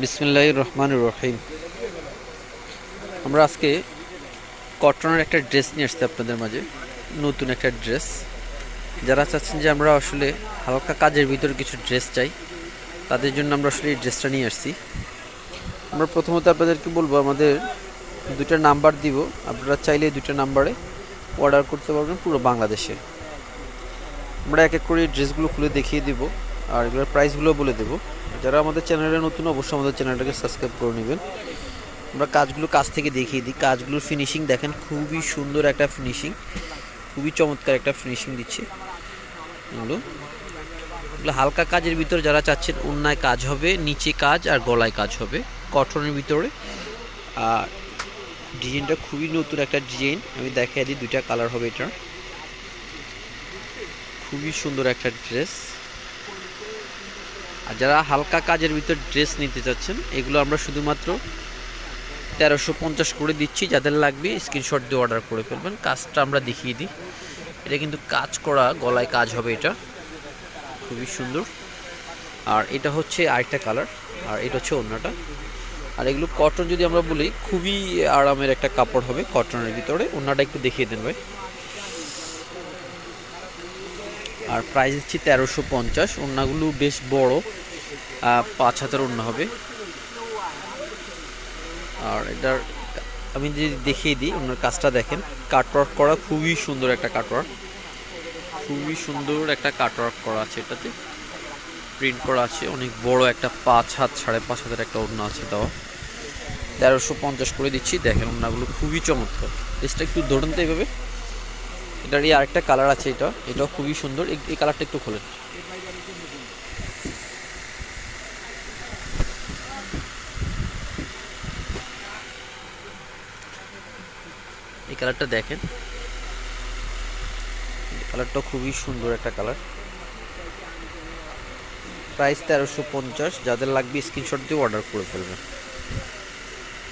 বিসমিল্লাহ রহমান রহিম আমরা আজকে কটনের একটা ড্রেস নিয়ে আসছি আপনাদের মাঝে, নতুন একটা ড্রেস। যারা চাচ্ছেন যে আমরা আসলে হালকা কাজের ভিতরে কিছু ড্রেস চাই, তাদের জন্য আমরা আসলে এই ড্রেসটা নিয়ে আসছি। আমরা প্রথমত আপনাদেরকে বলব, আমাদের দুটো নাম্বার দিব। আপনারা চাইলে দুটো নাম্বারে অর্ডার করতে পারবেন পুরো বাংলাদেশে। আমরা এক এক করে ড্রেসগুলো খুলে দেখিয়ে দিব। আর এগুলোর প্রাইসগুলো বলে দেবো। যারা আমাদের চ্যানেলে নতুন, অবশ্যই আমাদের চ্যানেলটাকে সাবস্ক্রাইব করে নেবেন। আমরা কাজগুলো কাছ থেকে দেখিয়ে দিই। কাজগুলোর ফিনিশিং দেখেন, খুবই সুন্দর একটা ফিনিশিং খুবই চমৎকার একটা ফিনিশিং দিচ্ছে। এগুলো এগুলো হালকা কাজের ভিতরে যারা চাচ্ছেন অন্যায় কাজ হবে, নিচে কাজ আর গলায় কাজ হবে কটনের ভিতরে। আর ডিজাইনটা খুবই নতুন একটা ডিজাইন। আমি দেখাই দিই দুইটা কালার হবে এটা খুবই সুন্দর একটা ড্রেস আর যারা হালকা কাজের ভিতর ড্রেস নিতে চাচ্ছেন, এগুলো আমরা শুধুমাত্র তেরোশো পঞ্চাশ করে দিচ্ছি। যাদের লাগবে স্ক্রিনশট দিয়ে অর্ডার করে ফেলবেন। কাজটা আমরা দেখিয়ে দিই। এটা কিন্তু কাজ করা, গলায় কাজ হবে এটা। খুবই সুন্দর। আর এটা হচ্ছে আরেকটা কালার আর এটা হচ্ছে অন্যটা আর এগুলো কটন যদি আমরা বলি, খুবই আরামের একটা কাপড় হবে কটনের ভিতরে। অন্যটা একটু দেখিয়ে দেন ভাই। আর প্রাইস দিচ্ছি তেরোশো পঞ্চাশ, ওড়নাগুলো বেশ বড় পাঁচ হাতের ওড়না হবে। আর এটার, আমি যদি দেখিয়ে দিই, ওনার কাজটা দেখেন কাটওয়ার্ক করা খুবই সুন্দর একটা কাটওয়ার্ক খুবই সুন্দর একটা কাটওয়ার্ক করা আছে এটাতে। প্রিন্ট করা আছে, অনেক বড় একটা পাঁচ হাত, সাড়ে পাঁচ হাতের একটা ওড়না আছে দেওয়া তেরোশো পঞ্চাশ করে দিচ্ছি, দেখেন ওড়নাগুলো খুবই চমৎকার। ড্রেসটা একটু ধরুন তো এইভাবে। এটারই আরেকটা কালার আছে এটা। এটাও খুবই সুন্দর। এই- কালারটা একটু খোলেন। এই কালারটা দেখেন। কালারটা খুবই সুন্দর একটা কালার প্রাইস তেরোশো পঞ্চাশ। যাদের লাগবে স্ক্রিনশট দিয়ে অর্ডার করে ফেলবেন।